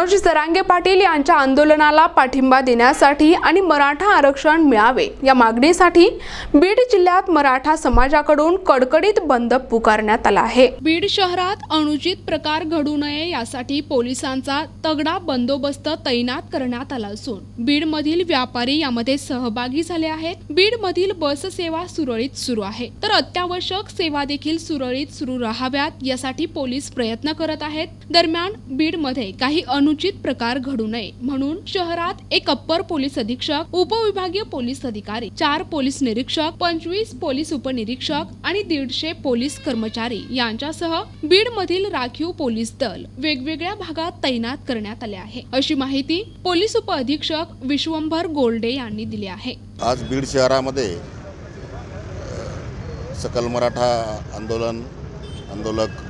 मनोज जरांगे पाटील यांच्या आंदोलनाला पाठिंबा देण्यासाठी आणि मराठा आरक्षण मिळावे या मागणीसाठी बीड जिल्ह्यात मराठा समाजाकडून कडकडीत बंद पुकारण्यात आला आहे. बीड शहरात अनुचित प्रकार घडू नये यासाठी पोलिसांचा तगडा बंदोबस्त तैनात करण्यात आला असून बीडमधील व्यापारी यामध्ये सहभागी झाले आहेत. बीडमधील बस सेवा सुरळीत सुरू आहे. तर अत्यावश्यक सेवा देखील सुरळीत सुरू राहाव्यात यासाठी पोलीस प्रयत्न करत आहेत. दरम्यान बीडमध्ये काही अनु अनुचित प्रकार घडू नये म्हणून शहरात एक अप्पर पोलीस अधीक्षक उपविभागीय पोलीस अधिकारी चार पोलीस निरीक्षक पंचवीस पोलीस उपनिरीक्षक आणि दीडशे पोलीस कर्मचारी यांच्यासह बीडमधील राखीव पोलीस दल वेगवेगळ्या भागात तैनात करण्यात आले आहे. अशी माहिती पोलीस उपअधीक्षक विश्वंभर गोल्डे यांनी दिली आहे. आज बीड शहरामध्ये सकल मराठा आंदोलन आंदोलक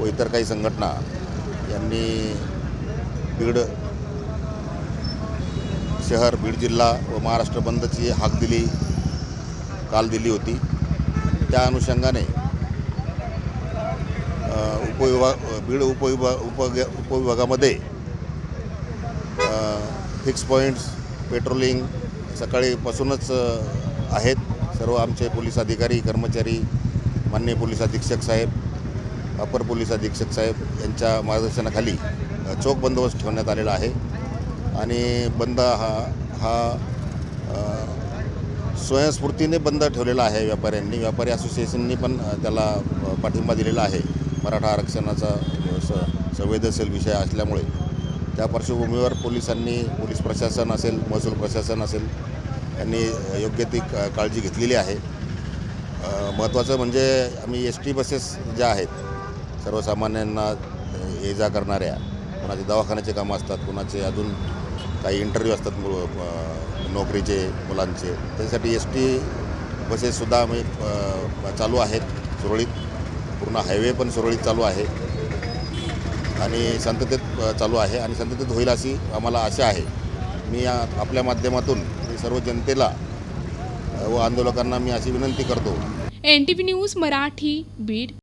व इतर काही संघटना यांनी बीड शहर बीड जिल्हा व महाराष्ट्र बंदची हाक दिली काल दिली होती. त्या अनुषंगाने उपविभाग बीड उपविभाग उपग उपविभागामध्ये फिक्स पॉईंट्स पेट्रोलिंग सकाळीपासूनच आहेत. सर्व आमचे पोलीस अधिकारी कर्मचारी माननीय पोलीस अधीक्षक साहेब अपर पोलीस अधीक्षक साहेब यांच्या मार्गदर्शनाखाली चोख बंदोबस्त ठेवण्यात आलेला आहे. आणि बंद हा हा स्वयंस्फूर्तीने बंद ठेवलेला आहे व्यापाऱ्यांनी. व्यापारी असोसिएशननी पण त्याला पाठिंबा दिलेला आहे. मराठा आरक्षणाचा स संवेदनशील विषय असल्यामुळे. त्या पार्श्वभूमीवर पोलिसांनी पोलीस प्रशासन असेल महसूल प्रशासन असेल यांनी योग्य ती काळजी घेतलेली आहे. महत्त्वाचं म्हणजे आम्ही एस टी बसेस ज्या आहेत सर्वसामान्यांना ये जा करणाऱ्या कोणाचे दवाखान्याचे कामं असतात कोणाचे अजून काही इंटरव्ह्यू असतात मु- नोकरीचे मुलांचे. त्याच्यासाठी एस टी बसेससुद्धा आम्ही चालू आहेत सुरळीत. पूर्ण हायवे पण सुरळीत चालू आहे. आणि शांततेत चालू आहे. आणि शांततेत होईल अशी आम्हाला आशा आहे. मी आपल्या माध्यमातून सर्व जनतेला व आंदोलकांना मी अशी विनंती करतो. N T V news Marathi Beed.